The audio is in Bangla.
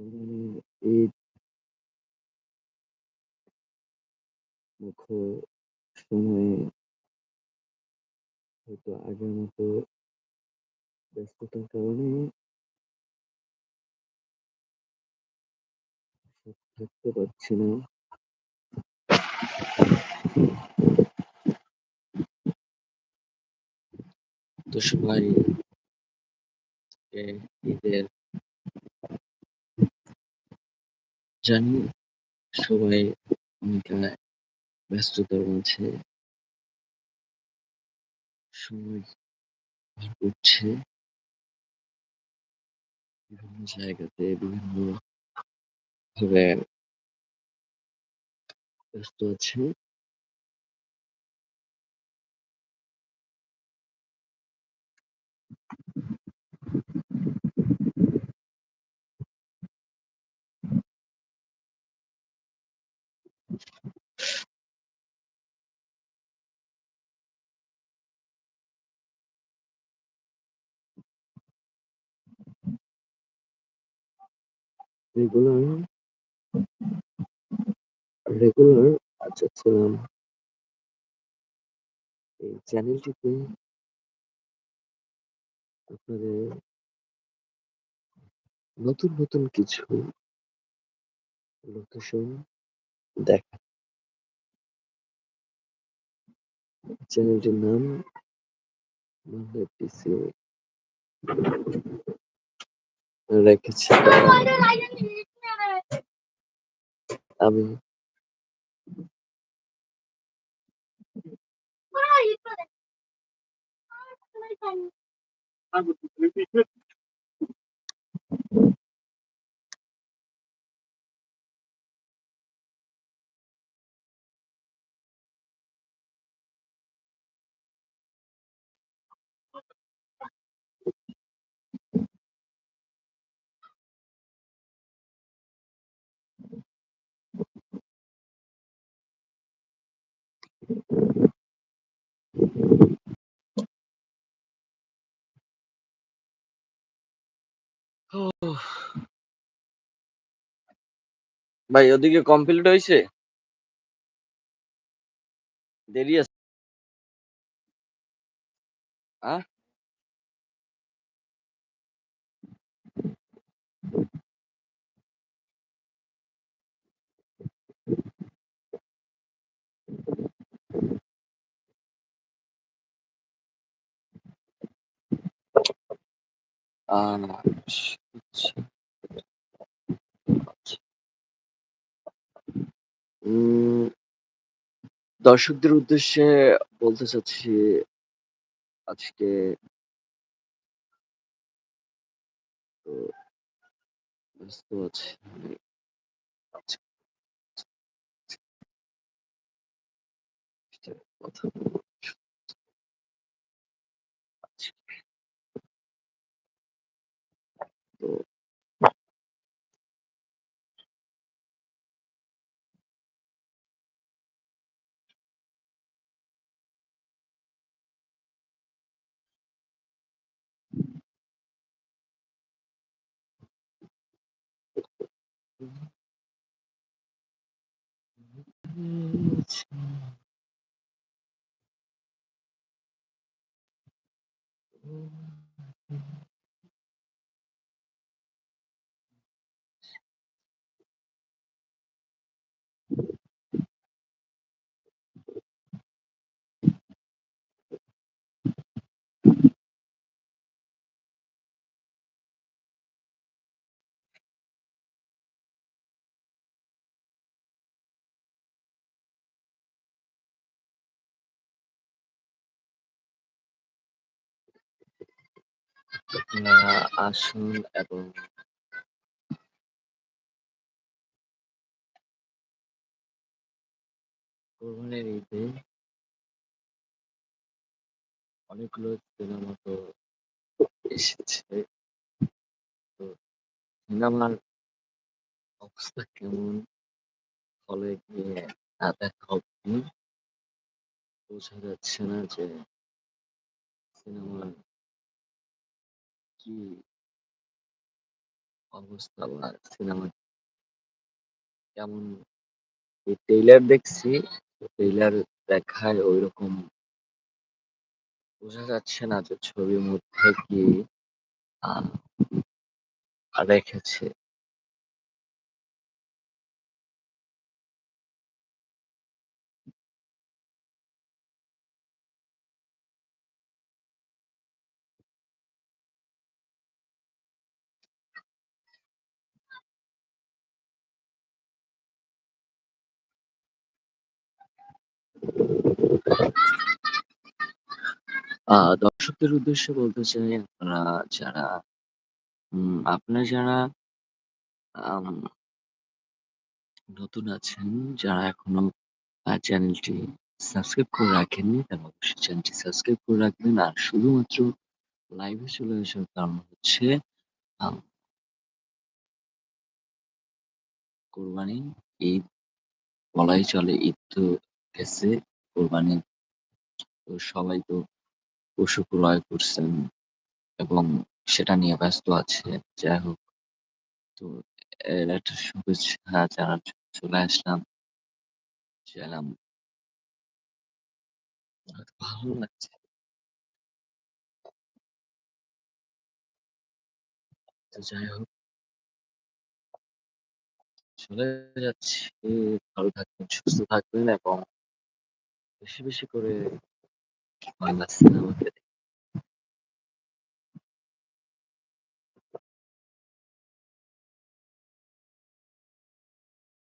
ঈদ মুখর সময়ে হয়তো আগের মতো ব্যস্ততার কারণে থাকতে পারছি না। তো সবাই ঈদের জানি সবাই অনেক ব্যস্ততার মাঝে সময় পার করছে। বিভিন্ন জায়গাতে বিভিন্ন ভাবে ব্যস্ত আছে। রেগুলার রেগুলার আচ্ছা সালাম এই চ্যানেলটিতে আপনাদের নতুন, নতুন কিছু লোকেশন দেখা চ্যানেলটির নাম রেখেছি। আমি ভাই ওদিকে কমপ্লিট হয়েছে দেরি আছে? আ? উম দর্শকদের উদ্দেশ্যে বলতে চাচ্ছি আজকে তো আছি। আচ্ছা। কথা। うん。うん。আপনারা আসুন এবং কোরবানির ঈদে অনেকগুলো সিনেমা এসেছে। তো সিনেমার অবস্থা কেমন? হলে গিয়ে না দেখা অব্দি বোঝা যাচ্ছে না যে সিনেমা কি অবস্থা বা সিনেমা কেমন এই ট্রেইলার দেখছি। ট্রেইলার দেখায় ওই রকম বোঝা যাচ্ছে না যে ছবির মধ্যে কি আ রেখেছে। দর্শকদের উদ্দেশ্যে বলতে চাই আপনারা যারা উম আপনারা যারা নতুন আছেন, যারা এখনও চ্যানেলটি সাবস্ক্রাইব করে রাখেননি, তারা অবশ্যই চ্যানেলটি সাবস্ক্রাইব করে রাখবেন। আর শুধুমাত্র লাইভে চলে আসার কারণ হচ্ছে কোরবানি, ঈদ বলাই চলে। ঈদ তো গেছে। কোরবানি তো সবাই তো পশু ক্রয় করছেন এবং সেটা নিয়ে ব্যস্ত আছে। যাই হোক তো এর একটা শুভেচ্ছা জানার জন্য চলে আসলাম। ছিলাম। ভালো লাগছে। তো যাই হোক চলে যাচ্ছি। ভালো থাকবেন, সুস্থ থাকবেন এবং বেশি, বেশি করে বাংলা সিনেমা দেখবেন।